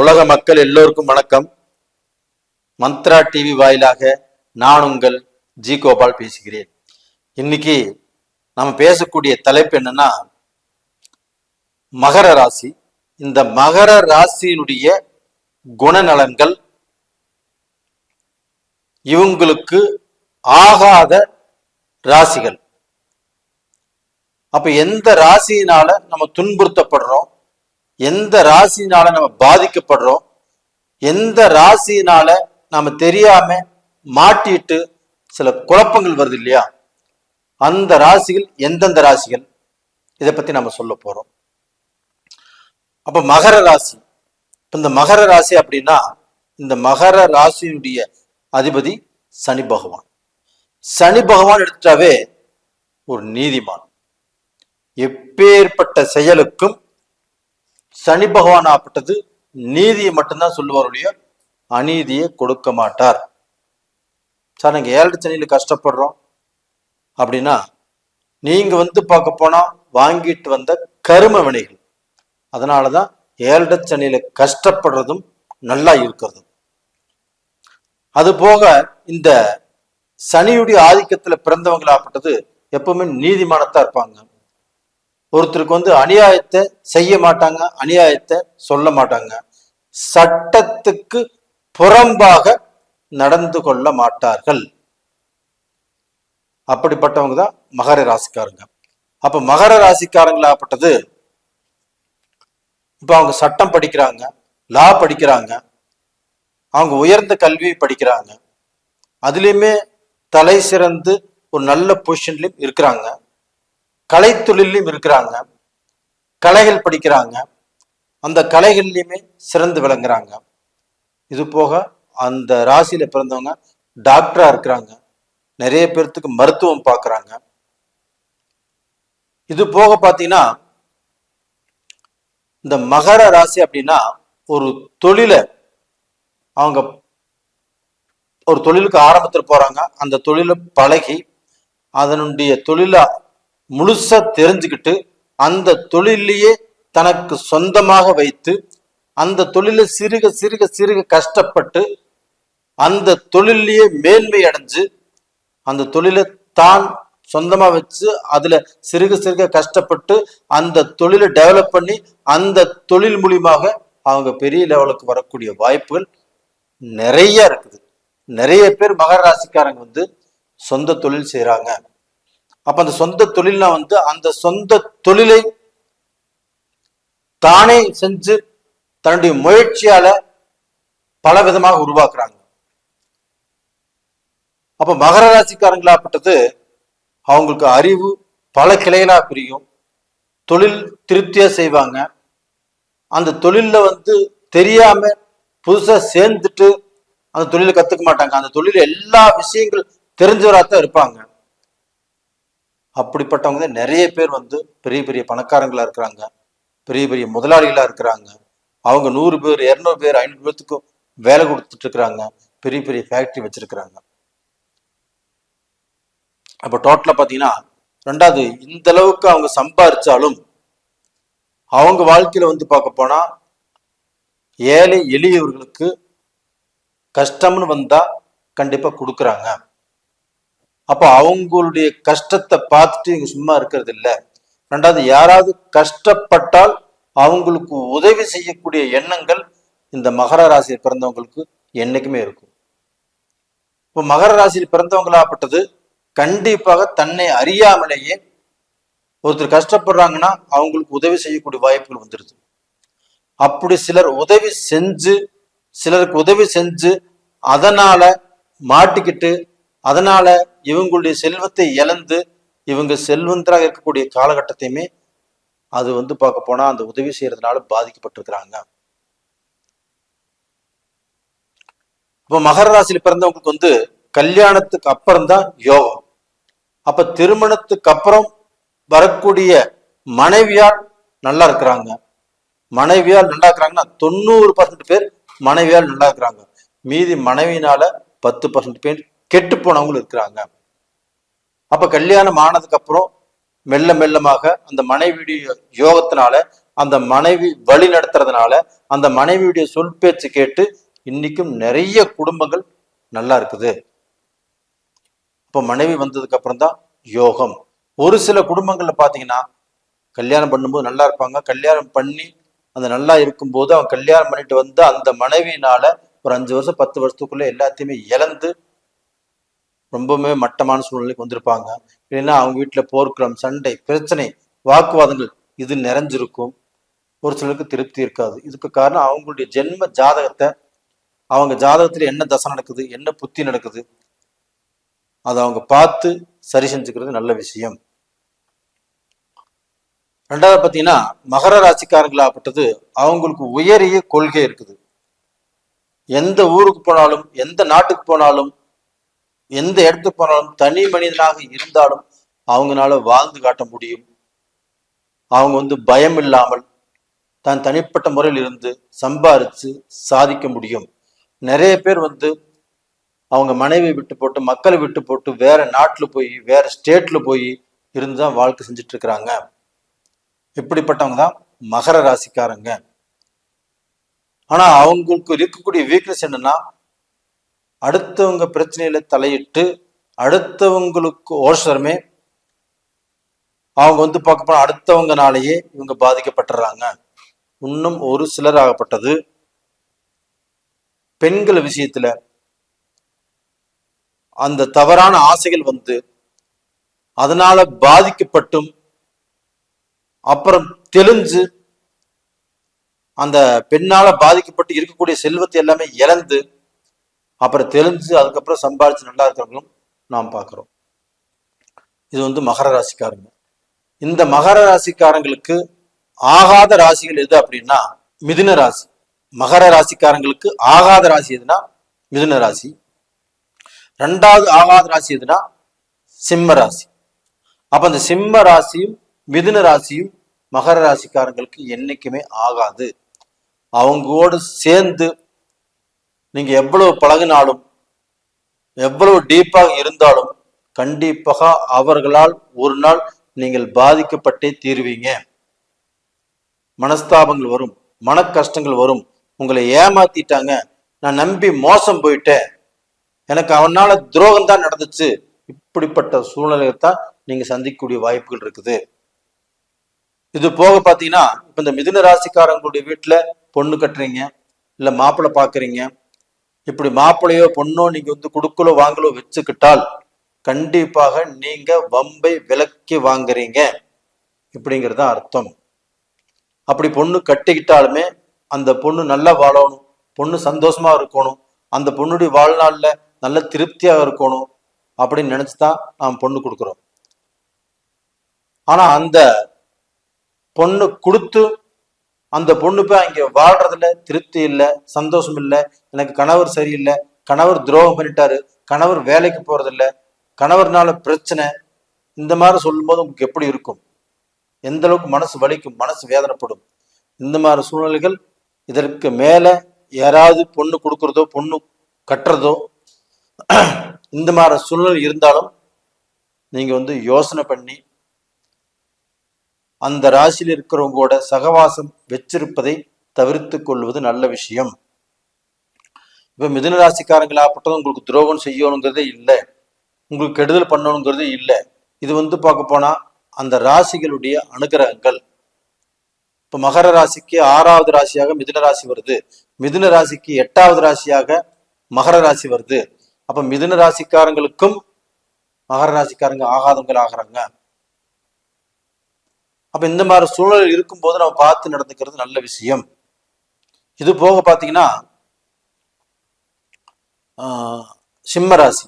உலக மக்கள் எல்லோருக்கும் வணக்கம். மந்த்ரா டிவி வாயிலாக நான் உங்கள் ஜி கோபால் பேசுகிறேன். இன்னைக்கு நம்ம பேசக்கூடிய தலைப்பு என்னன்னா மகர ராசி. இந்த மகர ராசியினுடைய குணநலன்கள் இவங்களுக்கு ஆகாத ராசிகள். அப்ப எந்த ராசியினால நம்ம துன்புறுத்தப்படுறோம்? எந்த ராசினால நம்ம பாதிக்கப்படுறோம் எந்த ராசினால நாம தெரியாம மாட்டிட்டு சில குழப்பங்கள் வருது இல்லையா? அந்த ராசிகள் எந்தெந்த ராசிகள்? இதை பத்தி நம்ம சொல்ல போறோம். அப்ப மகர ராசி. இந்த மகர ராசி அப்படின்னா இந்த மகர ராசியினுடைய அதிபதி சனி பகவான். சனி பகவான் எடுத்துட்டாவே ஒரு நீதிமான். எப்பேற்பட்ட செயலுக்கும் சனி பகவான் ஆப்பட்டது நீதியை மட்டும்தான் சொல்லுவாருடைய அநீதியை கொடுக்க மாட்டார். சார் நாங்கள் ஏழரை சனியில் கஷ்டப்படுறோம். அப்படின்னா நீங்க வந்து பார்க்க போனா வாங்கிட்டு வந்த கரும வினைகள். அதனாலதான் ஏழரை சனியில கஷ்டப்படுறதும் நல்லா இருக்கிறதும். அது போக இந்த சனியுடைய ஆதிக்கத்துல பிறந்தவங்களாப்பட்டது எப்பவுமே நீதிமானத்தா இருப்பாங்க. ஒருத்தருக்கு வந்து அநியாயத்தை செய்ய மாட்டாங்க அநியாயத்தை சொல்ல மாட்டாங்க. சட்டத்துக்கு புறம்பாக நடந்து கொள்ள மாட்டார்கள். அப்படிப்பட்டவங்க தான் மகர ராசிக்காரங்க. அப்ப மகர ராசிக்காரங்களாப்பட்டது இப்ப அவங்க சட்டம் படிக்கிறாங்க லா படிக்கிறாங்க. அவங்க உயர்ந்த கல்வி படிக்கிறாங்க. அதுலயுமே தலை சிறந்து ஒரு நல்ல பொசிஷன்லயும் இருக்கிறாங்க. கலைத்தொழிலையும் இருக்கிறாங்க கலைகள் படிக்கிறாங்க. அந்த கலைகள்லையுமே சிறந்து விளங்குறாங்க. இது போக அந்த ராசியில பிறந்தவங்க டாக்டரா இருக்கிறாங்க. நிறைய பேர்த்துக்கு மருத்துவம் பார்க்கறாங்க இது போக பார்த்தீங்கன்னா இந்த மகர ராசி அப்படின்னா ஒரு தொழிலை அவங்க ஒரு தொழிலுக்கு ஆரம்பத்தில் போறாங்க. அந்த தொழிலை பழகி அதனுடைய தொழிலை முழுசா தெரிஞ்சுக்கிட்டு அந்த தொழிலையே தனக்கு சொந்தமாக வைத்து அந்த தொழிலை சிறுக சிறுக சிறுக கஷ்டப்பட்டு அந்த தொழிலையே மேன்மை அடைஞ்சு அந்த தொழிலை தான் சொந்தமா வச்சு அதுல சிறுக சிறுக கஷ்டப்பட்டு அந்த தொழிலை டெவலப் பண்ணி அந்த தொழில் மூலியமாக அவங்க பெரிய லெவலுக்கு வரக்கூடிய வாய்ப்புகள் நிறைய இருக்குது. நிறைய பேர் மகர ராசிக்காரங்க வந்து சொந்த தொழில் செய்கிறாங்க அப்ப அந்த சொந்த தொழில்னா வந்து அந்த சொந்த தொழிலை தானே செஞ்சு தன்னுடைய முயற்சியால பல விதமாக உருவாக்குறாங்க. அப்ப மகர ராசிக்காரங்களாப்பட்டது அவங்களுக்கு அறிவு பல கிளைகளா பிரியும். தொழில் திருப்தியா செய்வாங்க. அந்த தொழில்ல வந்து தெரியாம புதுசா சேர்ந்துட்டு அந்த தொழிலை கத்துக்க மாட்டாங்க. அந்த தொழில எல்லா விஷயங்கள் தெரிஞ்சவராத்தான் இருப்பாங்க. அப்படிப்பட்டவங்க தான் நிறைய பேர் வந்து பெரிய பெரிய பணக்காரங்களா இருக்கிறாங்க. பெரிய பெரிய முதலாளிகளா இருக்கிறாங்க. அவங்க நூறு பேர் இரநூறு பேர் ஐநூறு பேர்த்துக்கும் வேலை கொடுத்துட்டு இருக்கிறாங்க. பெரிய பெரிய ஃபேக்டரி வச்சிருக்கிறாங்க. அப்ப டோட்டலா பாத்தீங்கன்னா ரெண்டாவது இந்த அளவுக்கு அவங்க சம்பாரிச்சாலும் அவங்க வாழ்க்கையில வந்து பார்க்க போனா ஏழை எளியவர்களுக்கு கஷ்டம்னு வந்தா கண்டிப்பா கொடுக்குறாங்க. அப்போ அவங்களுடைய கஷ்டத்தை பார்த்துட்டு இங்க சும்மா இருக்கிறது இல்ல. ரெண்டாவது யாராவது கஷ்டப்பட்டால் அவங்களுக்கு உதவி செய்யக்கூடிய எண்ணங்கள் இந்த மகர ராசியில் பிறந்தவங்களுக்கு என்னைக்குமே இருக்கும். இப்போ மகர ராசியில் பிறந்தவங்களாப்பட்டது கண்டிப்பாக தன்னை அறியாமலேயே ஒருத்தர் கஷ்டப்படுறாங்கன்னா அவங்களுக்கு உதவி செய்யக்கூடிய வாய்ப்புகள் வந்துடுது அப்படி சிலர் உதவி செஞ்சு சிலருக்கு உதவி செஞ்சு அதனால மாட்டிக்கிட்டு அதனால இவங்களுடைய செல்வத்தை இழந்து இவங்க செல்வந்தராக இருக்கக்கூடிய காலகட்டத்தையுமே அது வந்து பார்க்க போனா அந்த உதவி செய்யறதுனால பாதிக்கப்பட்டிருக்கிறாங்க. இப்போ மகர ராசியில் பிறந்தவங்களுக்கு வந்து கல்யாணத்துக்கு அப்புறம் தான் யோகம். அப்ப திருமணத்துக்கு அப்புறம் வரக்கூடிய மனைவியால் நல்லா இருக்கிறாங்க. மனைவியால் நல்லா இருக்கிறாங்கன்னா தொண்ணூறு பர்சன்ட் பேர் மனைவியால் நல்லா இருக்கிறாங்க. மீதி மனைவினால பத்து பர்சன்ட் பேர் கெட்டு போனவங்களும் இருக்கிறாங்க. அப்ப கல்யாணம் ஆனதுக்கு அப்புறம் மெல்ல மெல்லமாக அந்த மனைவியுடைய யோகத்தினால அந்த மனைவி வழி நடத்துறதுனால அந்த மனைவியுடைய சொல் பேச்சு கேட்டு இன்னைக்கும் நிறைய குடும்பங்கள் நல்லா இருக்குது. இப்போ மனைவி வந்ததுக்கு அப்புறம் தான் யோகம். ஒரு சில குடும்பங்கள்ல பாத்தீங்கன்னா கல்யாணம் பண்ணும்போது நல்லா இருப்பாங்க. கல்யாணம் பண்ணி அந்த நல்லா இருக்கும்போது அவன் கல்யாணம் பண்ணிட்டு வந்து அந்த மனைவினால ஒரு அஞ்சு வருஷம் பத்து வருஷத்துக்குள்ள எல்லாத்தையுமே இழந்து ரொம்பவுமே மட்டமான சூழ்நிலைக்கு வந்திருப்பாங்க. இல்லைன்னா அவங்க வீட்டுல போர்க்குளம் சண்டை பிரச்சனை வாக்குவாதங்கள் இது நிறைஞ்சிருக்கும். ஒரு சிலருக்கு திருப்தி இருக்காது. இதுக்கு காரணம் அவங்களுடைய ஜென்ம ஜாதகத்தை அவங்க ஜாதகத்துல என்ன தசை நடக்குது என்ன புத்தி நடக்குது அதை அவங்க பார்த்து சரி செஞ்சுக்கிறது நல்ல விஷயம். ரெண்டாவது பார்த்தீங்கன்னா மகர ராசிக்காரங்களாகப்பட்டது அவங்களுக்கு உயரிய கொள்கை இருக்குது. எந்த ஊருக்கு போனாலும் எந்த நாட்டுக்கு போனாலும் எந்த இடத்துக்கு போனாலும் தனி மனிதனாக இருந்தாலும் அவங்களால வாழ்ந்து காட்ட முடியும். அவங்க வந்து பயம் இல்லாமல் தான் தனிப்பட்ட முறையில் இருந்து சம்பாரிச்சு சாதிக்க முடியும். நிறைய பேர் வந்து அவங்க மனைவி விட்டு போட்டு மக்களை விட்டு போட்டு வேற நாட்டுல போய் வேற ஸ்டேட்ல போய் இருந்து தான் வாழ்க்கை செஞ்சுட்டு இருக்கிறாங்க. இப்படிப்பட்டவங்க தான் மகர ராசிக்காரங்க. ஆனா அவங்களுக்கு இருக்கக்கூடிய வீக்னஸ் என்னன்னா அடுத்தவங்க பிரச்சனையில தலையிட்டு அடுத்தவங்களுக்கு ஓசரமே அவங்க வந்து பார்க்க போனா அடுத்தவங்கனாலேயே இவங்க பாதிக்கப்பட்டுறாங்க. இன்னும் ஒரு சிலர் ஆகப்பட்டது பெண்கள் விஷயத்துல அந்த தவறான ஆசைகள் வந்து அதனால பாதிக்கப்பட்டும் அப்புறம் தெளிஞ்சு அந்த பெண்ணால பாதிக்கப்பட்டு இருக்கக்கூடிய செல்வத்தை எல்லாமே இழந்து அப்புறம் தெரிஞ்சு அதுக்கப்புறம் சம்பாதிச்சு நல்லா இருக்கிறவங்களும் நாம் பார்க்குறோம். இது வந்து மகர ராசிக்காரங்க. இந்த மகர ராசிக்காரங்களுக்கு ஆகாத ராசிகள் எது அப்படின்னா மிதுன ராசி. மகர ராசிக்காரங்களுக்கு ஆகாத ராசி எதுனா மிதுன ராசி. ரெண்டாவது ஆகாத ராசி எதுனா சிம்ம ராசி. அப்ப அந்த சிம்ம ராசியும் மிதுன ராசியும் மகர ராசிக்காரங்களுக்கு என்னைக்குமே ஆகாது. அவங்களோடு சேர்ந்து நீங்க எவ்வளவு பழகினாலும் எவ்வளவு டீப்பாக இருந்தாலும் கண்டிப்பாக அவர்களால் ஒரு நாள் நீங்கள் பாதிக்கப்பட்டே தீருவீங்க. மனஸ்தாபங்கள் வரும் மன கஷ்டங்கள் வரும். உங்களை ஏமாத்திட்டாங்க நான் நம்பி மோசம் போயிட்டேன். எனக்கு அவனால துரோகம் தான் நடந்துச்சு. இப்படிப்பட்ட சூழ்நிலையை தான் நீங்க சந்திக்கக்கூடிய வாய்ப்புகள் இருக்குது. இது போக பாத்தீங்கன்னா இப்ப இந்த மிதுன ராசிக்காரங்களுடைய வீட்டுல பொண்ணு கட்டுறீங்க இல்ல மாப்பிள்ளை பாக்குறீங்க இப்படி மாப்பிள்ளையோ பொண்ணோ நீங்க வந்து கொடுக்கலோ வாங்கலோ வச்சுக்கிட்டால் கண்டிப்பாக நீங்க வம்பை விலக்கி வாங்குறீங்க இப்படிங்கிறது தான் அர்த்தம். அப்படி பொண்ணு கட்டிக்கிட்டாலுமே அந்த பொண்ணு நல்லா வாழணும் பொண்ணு சந்தோஷமா இருக்கணும் அந்த பொண்ணுடைய வாழ்நாள்ல நல்ல திருப்தியாக இருக்கணும் அப்படின்னு நினைச்சுதான் நாம் பொண்ணு கொடுக்குறோம். ஆனா அந்த பொண்ணு கொடுத்து அந்த பொண்ணு போய் அங்கே வாழ்றதுல திருப்தி இல்லை சந்தோஷம் இல்லை எனக்கு கணவர் சரியில்லை கணவர் துரோகம் பண்ணிட்டாரு கணவர் வேலைக்கு போறதில்ல கணவர்னால பிரச்சனை இந்த மாதிரி சொல்லும்போது உங்களுக்கு எப்படி இருக்கும்? எந்த அளவுக்கு மனசு வலிக்கும் மனசு வேதனைப்படும்? இந்த மாதிரி சூழ்நிலைகள் இதற்கு மேலே யாராவது பொண்ணு கொடுக்கறதோ பொண்ணு கட்டுறதோ இந்த மாதிரி சூழ்நிலை இருந்தாலும் நீங்கள் வந்து யோசனை பண்ணி அந்த ராசியில் இருக்கிறவங்களோட சகவாசம் வச்சிருப்பதை தவிர்த்து கொள்வது நல்ல விஷயம். இப்போ மிதுன ராசிக்காரங்களாகப்பட்டது உங்களுக்கு துரோகம் செய்யணுங்கிறதே இல்லை. உங்களுக்கு கெடுதல் பண்ணணுங்கிறதே இல்லை. இது வந்து பார்க்க போனால் அந்த ராசிகளுடைய அனுகிரகங்கள். இப்போ மகர ராசிக்கு ஆறாவது ராசியாக மிதுன ராசி வருது. மிதுன ராசிக்கு எட்டாவது ராசியாக மகர ராசி வருது. அப்போ மிதுன ராசிக்காரங்களுக்கும் மகர ராசிக்காரங்க ஆகாதவங்கள் ஆகிறாங்க அப்ப இந்த மாதிரி சூழல் இருக்கும்போது நம்ம பார்த்து நடந்துக்கிறது நல்ல விஷயம். இது போக பார்த்தீங்கன்னா சிம்ம ராசி.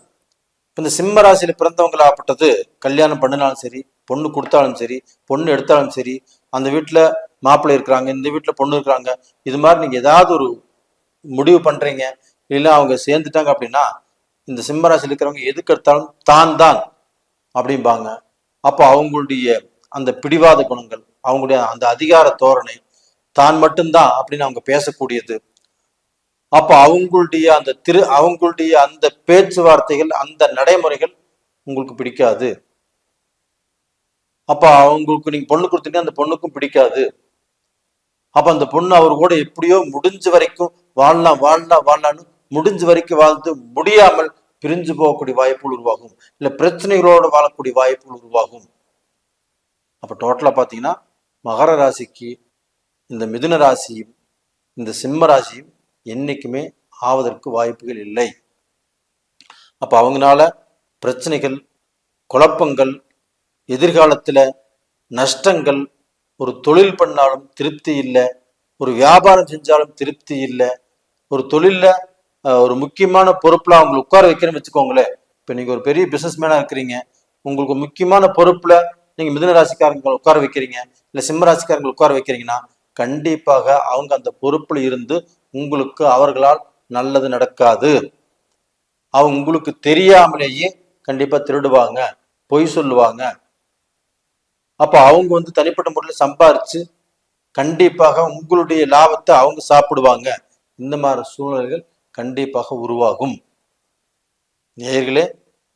இந்த சிம்ம ராசியில பிறந்தவங்களாகப்பட்டது கல்யாணம் பண்ணினாலும் சரி பொண்ணு கொடுத்தாலும் சரி பொண்ணு எடுத்தாலும் சரி அந்த வீட்டுல மாப்பிள்ளை இருக்கிறாங்க இந்த வீட்டுல பொண்ணு இருக்கிறாங்க இது மாதிரி நீங்க ஏதாவது ஒரு முடிவு பண்றீங்க இல்லை அவங்க சேர்ந்துட்டாங்க அப்படின்னா இந்த சிம்மராசியில் இருக்கிறவங்க எதுக்கு எடுத்தாலும் தான் தான் அப்படிம்பாங்க. அப்போ அவங்களுடைய அந்த பிடிவாத குணங்கள் அவங்களுடைய அந்த அதிகார தோரணை தான் மட்டும்தான் அப்படின்னு அவங்க பேசக்கூடியது. அப்போ அவங்களுடைய அந்த திரு அவங்களுடைய அந்த பேச்சுவார்த்தைகள் அந்த நடைமுறைகள் உங்களுக்கு பிடிக்காது. அப்போ அவங்களுக்கு நீங்க பொண்ணு கொடுத்தீங்க அந்த பொண்ணுக்கும் பிடிக்காது. அப்ப அந்த பொண்ணு அவர் கூட எப்படியோ முடிஞ்ச வரைக்கும் வாழலாம் வாழலாம் வாழலான்னு முடிஞ்ச வரைக்கும் வாழ்ந்து முடியாமல் பிரிஞ்சு போகக்கூடிய வாய்ப்புகள் உருவாகும். இல்ல பிரச்சனைகளோடு வாழக்கூடிய வாய்ப்புகள் உருவாகும். அப்போ டோட்டலாக பார்த்தீங்கன்னா மகர ராசிக்கு இந்த மிதுன ராசியும் இந்த சிம்ம ராசியும் என்னைக்குமே ஆவதற்கு வாய்ப்புகள் இல்லை. அப்போ அவங்கனால பிரச்சனைகள் குழப்பங்கள் எதிர்காலத்தில் நஷ்டங்கள் ஒரு தொழில் பண்ணாலும் திருப்தி இல்லை ஒரு வியாபாரம் செஞ்சாலும் திருப்தி இல்லை ஒரு தொழிலில் ஒரு முக்கியமான பொறுப்பில் அவங்களை உட்கார வைக்கிறேன்னு வச்சுக்கோங்களேன். இப்போ நீங்கள் ஒரு பெரிய பிஸ்னஸ் மேனாக இருக்கிறீங்க. உங்களுக்கு முக்கியமான பொறுப்பில் நீங்க மிதுன ராசிக்காரங்களை உட்கார வைக்கிறீங்க இல்ல சிம்ம ராசிக்காரங்களை உட்கார வைக்கிறீங்கன்னா கண்டிப்பாக அவங்க அந்த பொறுப்புல இருந்து உங்களுக்கு அவர்களால் நல்லது நடக்காது. அவங்க உங்களுக்கு தெரியாமலேயே கண்டிப்பா திருடுவாங்க பொய் சொல்லுவாங்க. அப்ப அவங்க வந்து தனிப்பட்ட முறையில் சம்பாரிச்சு கண்டிப்பாக உங்களுடைய லாபத்தை அவங்க சாப்பிடுவாங்க. இந்த மாதிரி சூழ்நிலைகள் கண்டிப்பாக உருவாகும். நேர்களே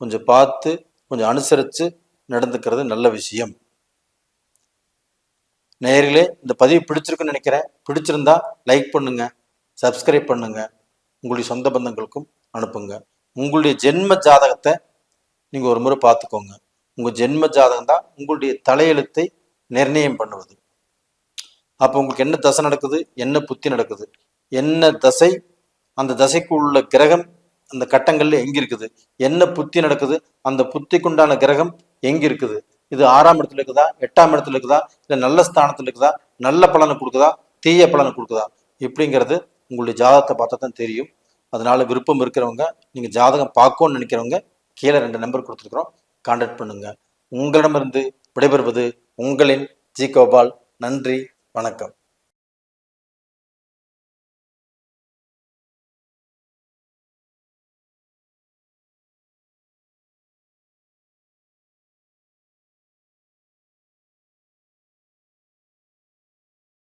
கொஞ்சம் பார்த்து கொஞ்சம் அனுசரித்து நடந்துக்கிறது நல்ல விஷயம். நேரிலே இந்த பதிவு பிடிச்சிருக்குன்னு நினைக்கிறேன். பிடிச்சிருந்தா லைக் பண்ணுங்க சப்ஸ்கிரைப் பண்ணுங்க. உங்களுடைய சொந்த பந்தங்களுக்கும் அனுப்புங்க. உங்களுடைய ஜென்ம ஜாதகத்தை நீங்கள் ஒரு முறை பார்த்துக்கோங்க. உங்கள் ஜென்ம ஜாதகம் தான் உங்களுடைய தலையெழுத்தை நிர்ணயம் பண்ணுவது. அப்போ உங்களுக்கு என்ன தசை நடக்குது என்ன புத்தி நடக்குது என்ன தசை அந்த தசைக்கு உள்ள கிரகம் அந்த கட்டங்கள்ல எங்க இருக்குது என்ன புத்தி நடக்குது அந்த புத்திக்குண்டான கிரகம் எங்க இருக்குது? இது ஆறாம் இடத்துல இருக்குதா? எட்டாம் இடத்துல இருக்குதா? இல்லை நல்ல ஸ்தானத்தில் இருக்குதா? நல்ல பலனை கொடுக்குதா? தீய பலனை கொடுக்குதா? இப்படிங்கிறது உங்களுடைய ஜாதகத்தை பார்த்தா தான் தெரியும். அதனால விருப்பம் இருக்கிறவங்க நீங்க ஜாதகம் பார்க்கணும்னு நினைக்கிறவங்க கீழே ரெண்டு நம்பர் கொடுத்துருக்குறோம். கான்டாக்ட் பண்ணுங்க. உங்களிடமிருந்து விடைபெறுவது உங்களின் ஜி கோபால். நன்றி. வணக்கம்.